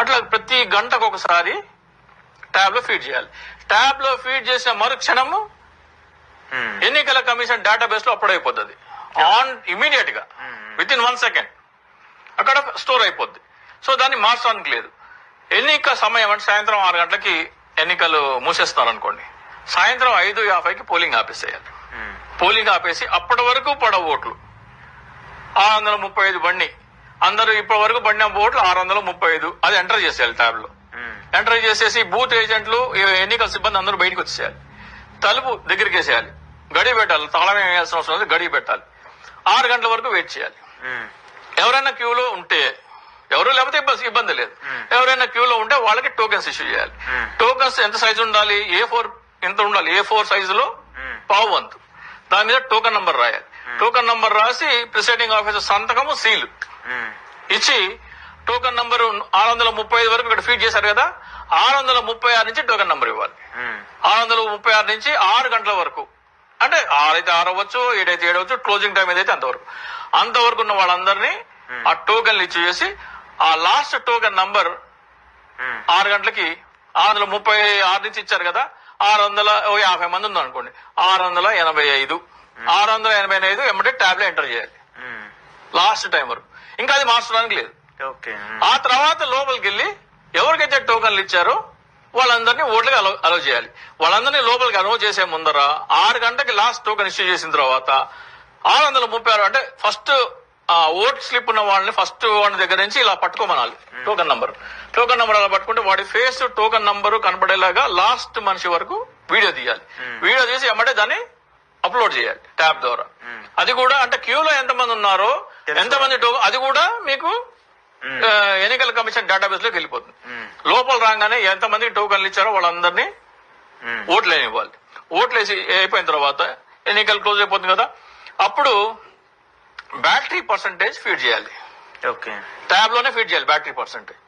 అట్లా ప్రతి గంటకు ఒకసారి ట్యాబ్లో ఫీడ్ చేయాలి. ట్యాబ్లో ఫీడ్ చేసిన మరుక్షణము ఉమ్. ఎన్నికల కమిషన్ డేటాబేస్లో అప్లోడ్ అయిపోతుంది. ఆన్ ఇమీడియట్గా విత్ ఇన్ వన్ సెకండ్ అక్కడ స్టోర్ అయిపోద్ది. సో దాన్ని మార్చడానికి లేదు. ఎన్నిక సమయం అంటే సాయంత్రం ఆరు గంటలకి ఎన్నికలు మూసేస్తున్నారు అనుకోండి సాయంత్రం ఐదు యాభైకి పోలింగ్ ఆపేసేయాలి. ఉమ్. పోలింగ్ ఆపేసి అప్పటి వరకు పడవ ఓట్లు. ఆరు వందల ముప్పై ఐదు బండి అందరూ ఇప్పటి వరకు పడిన ఓట్లు ఆరు వందల ముప్పై ఐదు. అది ఎంటర్ చేసేయాలి ట్యాబ్లో ఉమ్. ఎంటర్ చేసేసి బూత్ ఏజెంట్లు ఎన్నికల సిబ్బంది అందరూ బయటకు వచ్చేయాలి. తలుపు దగ్గరికి వేసేయాలి. గడి పెట్టాలి. తాళం వేయాల్సిన అవసరం లేదు గడి పెట్టాలి. ఆరు గంటల వరకు వెయిట్ చేయాలి. ఉమ్. ఎవరైనా క్యూలో ఉంటే ఎవరు లేకపోతే ఇబ్బంది ఇబ్బంది లేదు. ఎవరైనా క్యూలో ఉంటే వాళ్ళకి టోకెన్స్ ఇష్యూ చేయాలి. Hmm. టోకెన్స్ ఎంత సైజు ఉండాలి? ఏ ఫోర్ ఎంత ఉండాలి? ఏ ఫోర్ సైజులో? Hmm. పావు వంతు. దాని మీద టోకెన్ నంబర్ రాయాలి. టోకెన్ నంబర్ రాసి ప్రిసైడింగ్ ఆఫీసర్ సంతకము సీల్. ఇచ్చి టోకెన్ నంబర్ ఆరు వందల ముప్పై ఐదు వరకు ఇక్కడ ఫీడ్ చేశారు కదా ఆరు వందల ముప్పై ఆరు నుంచి టోకెన్ నంబర్ ఇవ్వాలి. ఆరు వందల ముప్పై ఆరు నుంచి ఆరు గంటల వరకు. అంటే ఆరైతే ఆరు అవ్వచ్చు ఏడైతే ఏడవచ్చు క్లోజింగ్ టైం ఏదైతే అంతవరకు. అంతవరకు ఉన్న వాళ్ళందరినీ ఆ టోకెన్లు ఇచ్చేసి ఆ లాస్ట్ టోకెన్ నంబర్. ఆరు గంటలకి ఆరు వందల ముప్పై ఆరు నుంచి ఇచ్చారు కదా ఆరు వందల యాభై మంది ఉంది అనుకోండి ఆరు వందల ఎనభై ఐదు. ఆరు వందల ఎనభై ఐదు ఎమ్మటే ట్యాబ్లో ఎంటర్ చేయాలి. లాస్ట్ టైం వరకు. ఇంకా అది మార్చడానికి లేదు. ఆ. తర్వాత లోపలికి వెళ్ళి ఎవరికైతే టోకన్లు ఇచ్చారో వాళ్ళందరినీ ఓట్లకి అలో అలో చేయాలి. వాళ్ళందరినీ లోపలికి అలో చేసే ముందర ఆరు గంటకి లాస్ట్ టోకన్ ఇష్యూ చేసిన తర్వాత ఆరు వందల ముప్పై ఆరు అంటే ఫస్ట్ ఆ ఓట్ స్లిప్ ఉన్న వాళ్ళని ఫస్ట్ వాళ్ళ దగ్గర నుంచి ఇలా పట్టుకోమనాలి. Token number. టోకన్ నంబర్ అలా పట్టుకుంటే వాడి ఫేస్ టోకన్ నంబర్ కనపడేలాగా లాస్ట్ మనిషి వరకు వీడియో తీయాలి. వీడియో తీసి ఎమ్మటే దాన్ని అప్లోడ్ చేయాలి ట్యాబ్ ద్వారా. అది కూడా అంటే క్యూలో ఎంతమంది ఉన్నారో ఎంతమంది అది కూడా మీకు ఎన్నికల కమిషన్ డేటాబేస్లోకి వెళ్ళిపోతుంది. లోపల రాగానే ఎంతమందికి టోకన్లు ఇచ్చారో వాళ్ళందరినీ. ఓట్లు ఇవ్వాలి ఓట్లు వేసి అయిపోయిన తర్వాత ఎన్నికలు క్లోజ్ అయిపోతుంది కదా అప్పుడు బ్యాటరీ పర్సంటేజ్ ఫీడ్ చేయాలి. ఓకే. ట్యాబ్లోనే ఫీడ్ చేయాలి బ్యాటరీ పర్సంటేజ్.